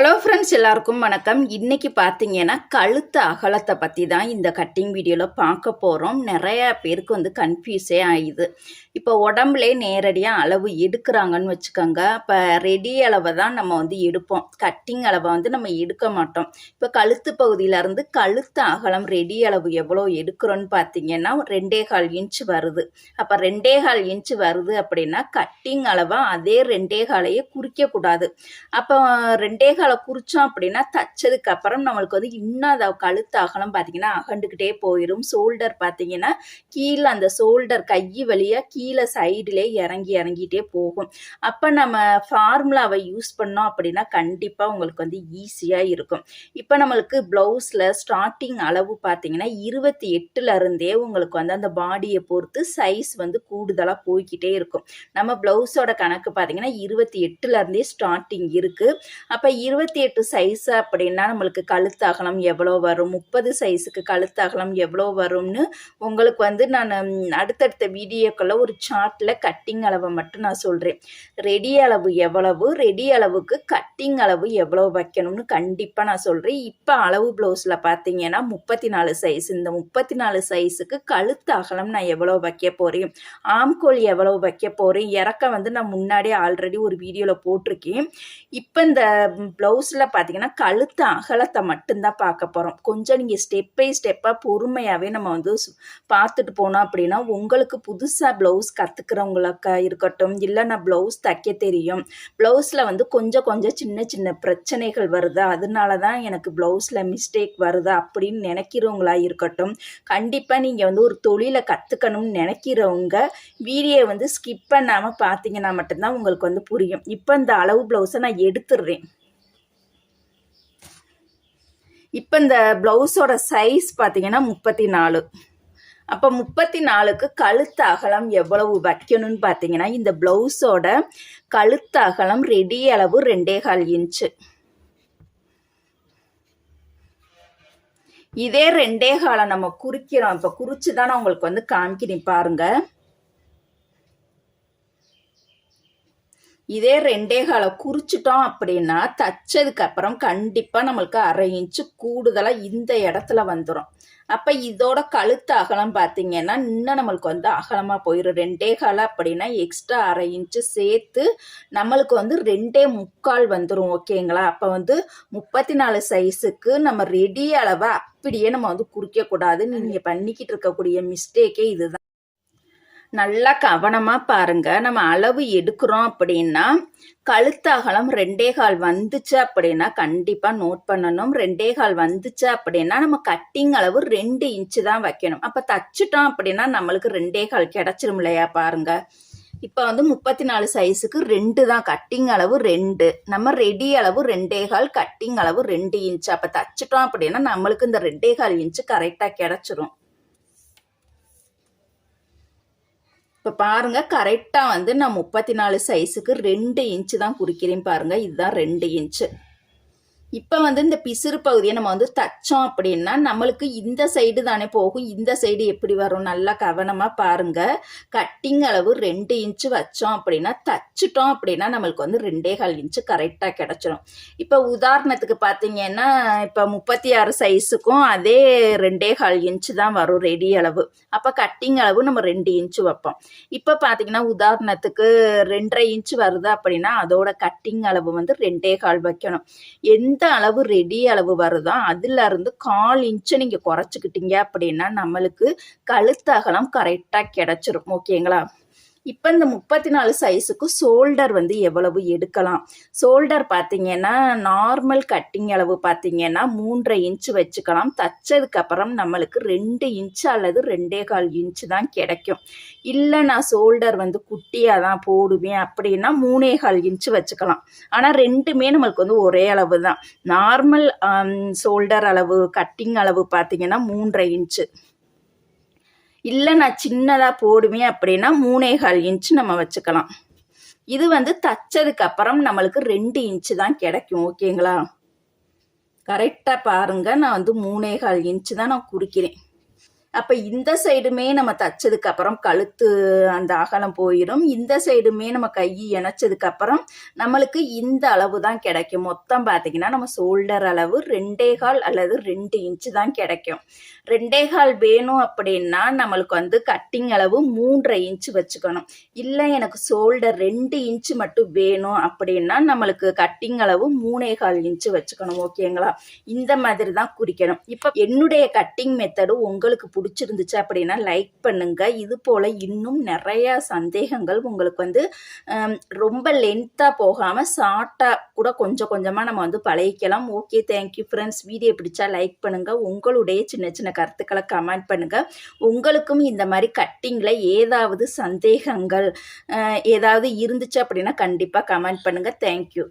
Hello friends எல்லாருக்கும் வணக்கம். இன்றைக்கி பார்த்தீங்கன்னா கழுத்து அகலத்தை பற்றி தான் இந்த கட்டிங் வீடியோவில் பார்க்க போகிறோம் நிறையா பேருக்கு வந்து கன்ஃபியூஸே ஆகுது இப்போ உடம்புலே நேரடியாக அளவு எடுக்கிறாங்கன்னு வச்சுக்கோங்க. இப்போ ரெடி அளவை தான் நம்ம வந்து எடுப்போம். கட்டிங் அளவை வந்து நம்ம எடுக்க மாட்டோம். இப்போ கழுத்து பகுதியிலேருந்து கழுத்து அகலம் ரெடி அளவு எவ்வளோ எடுக்கிறோன்னு பார்த்தீங்கன்னா ரெண்டே கால் இன்ச் வருது. அப்போ ரெண்டே கால் இன்ச் வருது அப்படின்னா கட்டிங் அளவை அதே ரெண்டே காலையே குறிக்கக்கூடாது. அப்போ ரெண்டே கால் குறித்தோம் அப்படின்னா தச்சதுக்கு அப்புறம் நம்மளுக்கு வந்து இன்னும் அதை கழுத்து அகலம் பார்த்தீங்கன்னா அகண்டுக்கிட்டே போயிடும் ஷோல்டர் பார்த்தீங்கன்னா கீழே அந்த ஷோல்டர் கை வழியாக கீழே சைடிலே இறங்கி இறங்கிட்டே போகும். அப்போ நம்ம ஃபார்முலாவை யூஸ் பண்ணோம் அப்படின்னா கண்டிப்பாக உங்களுக்கு வந்து ஈஸியாக இருக்கும். இப்போ நம்மளுக்கு ப்ளவுஸில் ஸ்டார்டிங் அளவு பார்த்தீங்கன்னா இருபத்தி எட்டுல இருந்தே உங்களுக்கு வந்து அந்த பாடியை பொறுத்து சைஸ் வந்து கூடுதலாக போய்க்கிட்டே இருக்கும். நம்ம ப்ளவுஸோட கணக்கு பார்த்தீங்கன்னா இருபத்தி எட்டுலேருந்தே ஸ்டார்டிங் இருக்குது அப்போ இருபத்தி எட்டு சைஸ் அப்படின்னா நம்மளுக்கு கழுத்து அகலம் எவ்வளோ வரும்? முப்பது சைஸுக்கு கழுத்து அகலம் எவ்வளோ வரும்னு உங்களுக்கு வந்து நான் அடுத்தடுத்த வீடியோக்களில் ஒரு சார்ட்டில் கட்டிங் அளவை மட்டும் நான் சொல்கிறேன் ரெடி அளவு எவ்வளவு? ரெடி அளவுக்கு கட்டிங் அளவு எவ்வளோ வைக்கணும்னு கண்டிப்பாக நான் சொல்கிறேன் இப்போ அளவு ப்ளவுஸில் பார்த்தீங்கன்னா முப்பத்தி நாலு சைஸ் இந்த முப்பத்தி நாலு சைஸுக்கு கழுத்து அகலம் நான் எவ்வளோ வைக்க போகிறேன் ஆம்கோல் எவ்வளோ வைக்க போகிறேன் இறக்க வந்து நான் முன்னாடியே ஆல்ரெடி ஒரு வீடியோவில் போட்டிருக்கேன். இப்போ இந்த ப்ளவுஸில் பார்த்தீங்கன்னா கழுத்து அகலத்தை மட்டும்தான் பார்க்க போகிறோம் கொஞ்சம் நீங்கள் ஸ்டெப் பை ஸ்டெப்பாக பொறுமையாகவே நம்ம வந்து பார்த்துட்டு போனோம் அப்படின்னா உங்களுக்கு புதுசாக ப்ளவுஸ் கற்றுக்கிறவங்களுக்கா இருக்கட்டும் இல்லை நான் ப்ளவுஸ் தைக்க தெரியும். ப்ளவுஸில் வந்து கொஞ்சம் கொஞ்சம் சின்ன சின்ன பிரச்சனைகள் வருதா அதனால தான் எனக்கு ப்ளவுஸில் மிஸ்டேக் வருதா அப்படின்னு நினைக்கிறவங்களா இருக்கட்டும் கண்டிப்பாக நீங்கள் வந்து ஒரு தொழிலை கற்றுக்கணும்னு நினைக்கிறவங்க வீடியோ வந்து ஸ்கிப் பண்ணாமல் பார்த்தீங்கன்னா மட்டும்தான் உங்களுக்கு வந்து புரியும். இப்போ இந்த அளவு ப்ளவுஸை நான் எடுத்துடுறேன் இப்போ இந்த ப்ளவுஸோட சைஸ் பார்த்தீங்கன்னா முப்பத்தி நாலு அப்போ முப்பத்தி நாலுக்கு கழுத்து அகலம் எவ்வளவு வைக்கணும்னு பார்த்தீங்கன்னா இந்த ப்ளவுஸோட கழுத்து அகலம் ரெடி அளவு ரெண்டே கால் இன்ச்சு. இதே ரெண்டே காலை நம்ம குறிக்கிறோம். இப்போ குறிச்சு தானே உங்களுக்கு வந்து காமிக்கிறேன் பாருங்கள் இதே ரெண்டே காலை குறிச்சிட்டோம் அப்படின்னா தச்சதுக்கு அப்புறம் கண்டிப்பாக நம்மளுக்கு அரை இன்ச்சு கூடுதலாக இந்த இடத்துல வந்துடும் அப்போ இதோட கழுத்து அகலம் பார்த்தீங்கன்னா இன்னும் நம்மளுக்கு வந்து அகலமாக போயிடும் ரெண்டே காலை அப்படின்னா எக்ஸ்ட்ரா அரை இன்ச்சு சேர்த்து நம்மளுக்கு வந்து ரெண்டே முக்கால் வந்துடும் ஓகேங்களா அப்போ வந்து முப்பத்தி நாலு சைஸுக்கு நம்ம ரெடி அளவை அப்படியே நம்ம வந்து குறிக்கக்கூடாதுன்னு நீங்கள் பண்ணிக்கிட்டு இருக்கக்கூடிய மிஸ்டேக்கே இதுதான். நல்லா கவனமாக பாருங்க. நம்ம அளவு எடுக்கிறோம் அப்படின்னா கழுத்தகலம் ரெண்டே கால் வந்துச்சு அப்படின்னா கண்டிப்பாக நோட் பண்ணணும். ரெண்டே கால் வந்துச்சு அப்படின்னா நம்ம கட்டிங் அளவு ரெண்டு இன்ச்சு தான் வைக்கணும். அப்போ தச்சுட்டோம் அப்படின்னா நம்மளுக்கு ரெண்டே கால் கிடச்சிரும் இல்லையா பாருங்க. இப்போ வந்து முப்பத்தி நாலு சைஸுக்கு ரெண்டு தான். கட்டிங் அளவு ரெண்டு. நம்ம ரெடி அளவு ரெண்டே கால் கட்டிங் அளவு ரெண்டு இன்ச்சு அப்போ தச்சுட்டோம் அப்படின்னா நம்மளுக்கு இந்த ரெண்டே கால் இன்ச்சு கரெக்டாக கிடச்சிரும். இப்போ பாருங்க கரெக்டாக வந்து நான் முப்பத்தி நாலு சைஸுக்கு ரெண்டு இன்ச்சு தான் குறிக்கிறேன் பாருங்க. இதுதான் ரெண்டு இன்ச்சு இப்போ வந்து இந்த பிசிறு பகுதியை நம்ம வந்து தச்சோம் அப்படின்னா நம்மளுக்கு இந்த சைடு தானே போகும். இந்த சைடு எப்படி வரும்? நல்லா கவனமாக பாருங்கள் கட்டிங் அளவு ரெண்டு இன்ச்சு வச்சோம் அப்படின்னா தச்சுட்டோம் அப்படின்னா நம்மளுக்கு வந்து ரெண்டே கால் இன்ச்சு கரெக்டாக கிடச்சிரும். இப்போ உதாரணத்துக்கு பார்த்தீங்கன்னா இப்போ முப்பத்தி ஆறு சைஸுக்கும் அதே ரெண்டே கால் இன்ச்சு தான் வரும் ரெடி அளவு. அப்போ கட்டிங் அளவு நம்ம ரெண்டு இன்ச்சு வைப்போம். இப்போ பார்த்தீங்கன்னா உதாரணத்துக்கு ரெண்டரை இன்ச்சு வருது அப்படின்னா அதோட கட்டிங் அளவு வந்து ரெண்டே கால் வைக்கணும். எந்த அளவு ரெடி அளவு வருதோ அதுல இருந்து கால் இன்ச்சு நீங்கள் குறைச்சிக்கிட்டீங்க அப்படின்னா நம்மளுக்கு கழுத்தகலம் கரெக்டாக கிடச்சிரும். ஓகேங்களா இப்போ இந்த முப்பத்தி நாலு சைஸுக்கு ஷோல்டர் வந்து எவ்வளவு எடுக்கலாம்? ஷோல்டர் பார்த்தீங்கன்னா நார்மல் கட்டிங் அளவு பார்த்தீங்கன்னா மூன்றரை இன்ச்சு வச்சுக்கலாம். தச்சதுக்கு அப்புறம் நம்மளுக்கு ரெண்டு இன்ச்சு அல்லது ரெண்டே கால் இன்ச்சு தான் கிடைக்கும். இல்லை நான் ஷோல்டர் வந்து குட்டியாக தான் போடுவேன் அப்படின்னா மூணே கால் இன்ச்சு வச்சுக்கலாம். ஆனால் ரெண்டுமே நம்மளுக்கு வந்து ஒரே அளவு தான். நார்மல் ஷோல்டர் அளவு கட்டிங் அளவு பார்த்தீங்கன்னா மூன்றரை இன்ச்சு இல்லை நான் சின்னதாக போடுவேன் அப்படின்னா மூணே கால் இன்ச்சு நம்ம வச்சுக்கலாம். இது வந்து தச்சதுக்கு அப்புறம் நம்மளுக்கு ரெண்டு இன்ச்சு தான் கிடைக்கும் ஓகேங்களா கரெக்டாக பாருங்க நான் வந்து மூணே கால் இன்ச்சு தான் நான் குறிக்கிறேன் அப்போ இந்த சைடுமே நம்ம தைச்சதுக்கப்புறம் கழுத்து அந்த அகலம் போயிடும். இந்த சைடுமே நம்ம கை இணைச்சதுக்கப்புறம் நம்மளுக்கு இந்த அளவு தான் கிடைக்கும். மொத்தம் பார்த்தீங்கன்னா நம்ம ஷோல்டர் அளவு ரெண்டே கால் அல்லது ரெண்டு இன்ச்சு தான் கிடைக்கும். ரெண்டே கால் வேணும் அப்படின்னா நம்மளுக்கு வந்து கட்டிங் அளவு மூன்றரை இன்ச்சு வச்சுக்கணும். இல்லை எனக்கு ஷோல்டர் ரெண்டு இன்ச்சு மட்டும் வேணும் அப்படின்னா நம்மளுக்கு கட்டிங் அளவு மூணே கால் இன்ச்சு வச்சுக்கணும். ஓகேங்களா? இந்த மாதிரி தான் குறிக்கணும். இப்போ என்னுடைய கட்டிங் மெத்தடு உங்களுக்கு பிடிச்சிருந்துச்சு அப்படின்னா லைக் பண்ணுங்க. இது போல் இன்னும் நிறைய சந்தேகங்கள் உங்களுக்கு வந்து ரொம்ப லென்த்தாக போகாமல் ஷார்ட்டாக கூட கொஞ்சம் கொஞ்சமாக நம்ம வந்து பழகிக்கலாம். Okay thank you friends video பிடிச்சா லைக் பண்ணுங்கள் உங்களுடைய சின்ன சின்ன கருத்துக்களை கமெண்ட் பண்ணுங்கள் உங்களுக்கும் இந்த மாதிரி கட்டிங்கில் ஏதாவது சந்தேகங்கள் ஏதாவது இருந்துச்சு அப்படின்னா கண்டிப்பாக கமெண்ட் பண்ணுங்கள் தேங்க்யூ